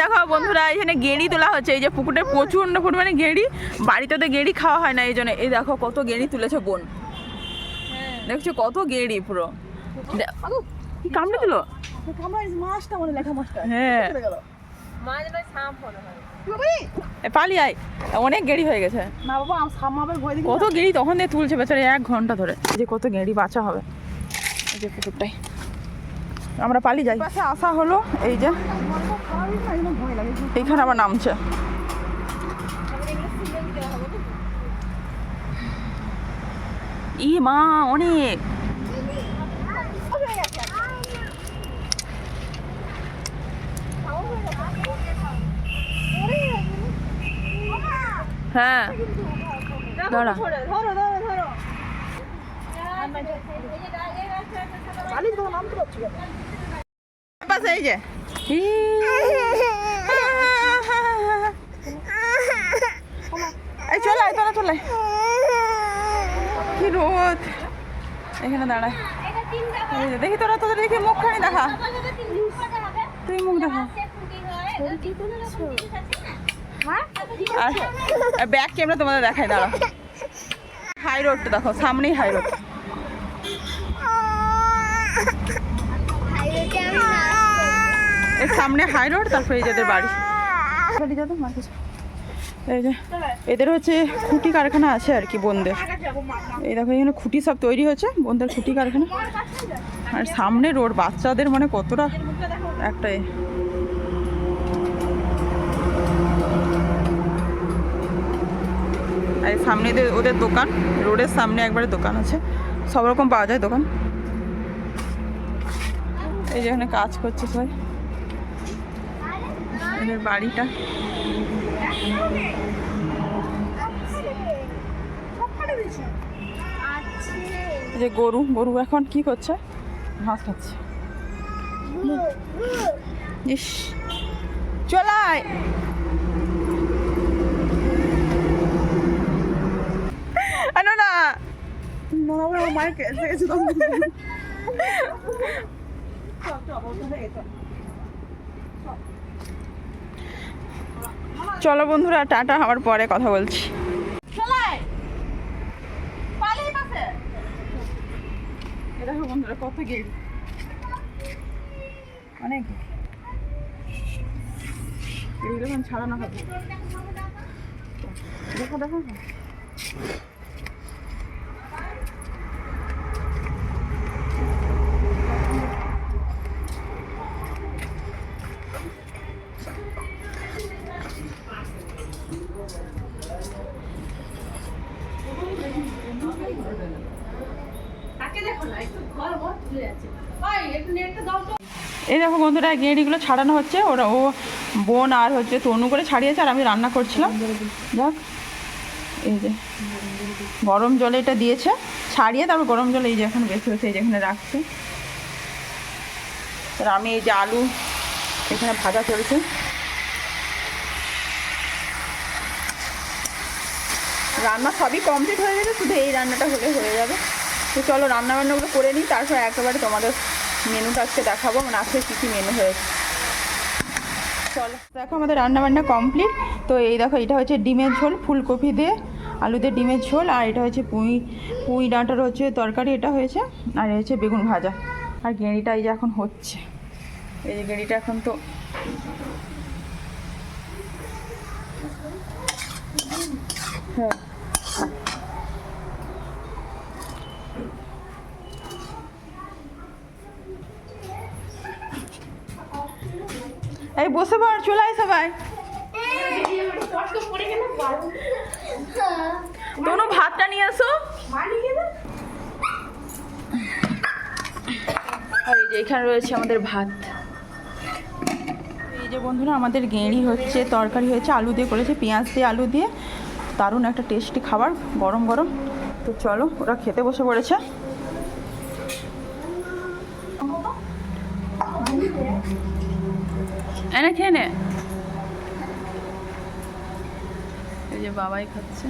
দেখো বন্ধুরা এখানে গেঁড়ি তোলা হচ্ছে। এই যে পুকুরে প্রচণ্ড পরিমাণে গেঁড়ি বাড়িতে তো গেঁড়ি খাওয়া হয় না এই জন্য। এই দেখো কত গেঁড়ি তুলেছে বোন। দেখছ কত গেঁড়ি পুরো। কি কামড়ে দিল? মনে হ্যাঁ। আয়। অনেক গেঁড়ি হয়ে গেছে। কত গেঁড়ি তখন দিয়ে তুলছে বেচারে এক ঘণ্টা ধরে। যে কত গেঁড়ি বাঁচা হবে। এই যে পুকুরটাই আমরা পালিয়ে যাই। পাশে আসা হলো এই যে। এইখানে আবার নামছে। ই মা অনেক। হ্যাঁ। দাঁড়া। ধরো ধরো ধরো। পাশে এই যে। এই চলে আয় তোরা চলে। কি রোদ এখানে যে, দেখি তোরা তোদের দেখি মুখখানি দেখা তুই মুখ দেখা আর ব্যাক ক্যামেরা তোমাদের দেখাই দাঁড়া হাই রোডটা দেখো সামনেই হাই রোড এর সামনে হাই রোড তারপরে এই যাদের বাড়ি। এই যে, এদের হচ্ছে খুঁটি কারখানা আছে আর কি বোনদের। এই দেখো, এখানে খুঁটি সব তৈরি হচ্ছে, বোনদের খুঁটি কারখানা। আর সামনে রোড বাচ্চাদের মানে কতটা একটা এ। আর সামনে ওদের দোকান, রোডের সামনে একবারে দোকান আছে। সব রকম পাওয়া যায় দোকান। এই যে এখানে কাজ করছে সবাই। এদের বাড়িটা। যে গরু গরু এখন কি করছে? ঘাস খাচ্ছে। ইস চলাই আনো না মায়ের কেসে গেছে তো। চলো বন্ধুরা টাটা হওয়ার পরে কথা বলছি। দেখো বন্ধুরা কত গেট অনেক এগুলো ছাড়ানো হবে। দেখো দেখো। এই দেখো বন্ধুরা গেঁড়িগুলো ছাড়ানো হচ্ছে। ওরা, ও বোন আর হচ্ছে তনু করে ছাড়িয়েছে, আর আমি রান্না করছিলাম। যাক, এই যে গরম জলে এটা দিয়েছে। ছাড়িয়ে তারপর গরম জলে এই যে এখন বেছে এই যে এখানে রাখছে। আর আমি এই যে আলু এখানে ভাজা চলছে রান্না সবই কমপ্লিট হয়ে গেছে, শুধু এই রান্নাটা হলে হয়ে যাবে। তো চলো রান্না বান্নাগুলো করে নিই, তারপর একেবারে তোমাদের মেনুটা আজকে দেখাবো মানে আজকে কী কী মেনু হয়েছে। চলো, দেখো আমাদের রান্নাবান্না কমপ্লিট। তো এই দেখো, এটা হচ্ছে ডিমের ঝোল, ফুলকপি দিয়ে আলু দিয়ে ডিমের ঝোল, আর এটা হচ্ছে পুঁই পুঁই ডাঁটার হচ্ছে তরকারি, এটা হয়েছে। আর হচ্ছে বেগুন ভাজা। আর গেঁড়িটা এই যে এখন হচ্ছে। এই যে গেঁড়িটা এখন তো হ্যাঁ। এই, বসে পড়, চলে আয় সবাই। তনু ভাতটা নিয়ে এসো আর এই যে এখানে রয়েছে আমাদের ভাত। এই যে বন্ধুরা, আমাদের গেঁড়ি হচ্ছে, তরকারি হয়েছে, আলু দিয়ে করেছে, পেঁয়াজ দিয়ে আলু দিয়ে। দারুণ একটা টেস্টি খাবার, গরম গরম। তো চলো, ওরা খেতে বসে পড়েছে। এনে খেয়ে নে। যে বাবাই খাচ্ছে।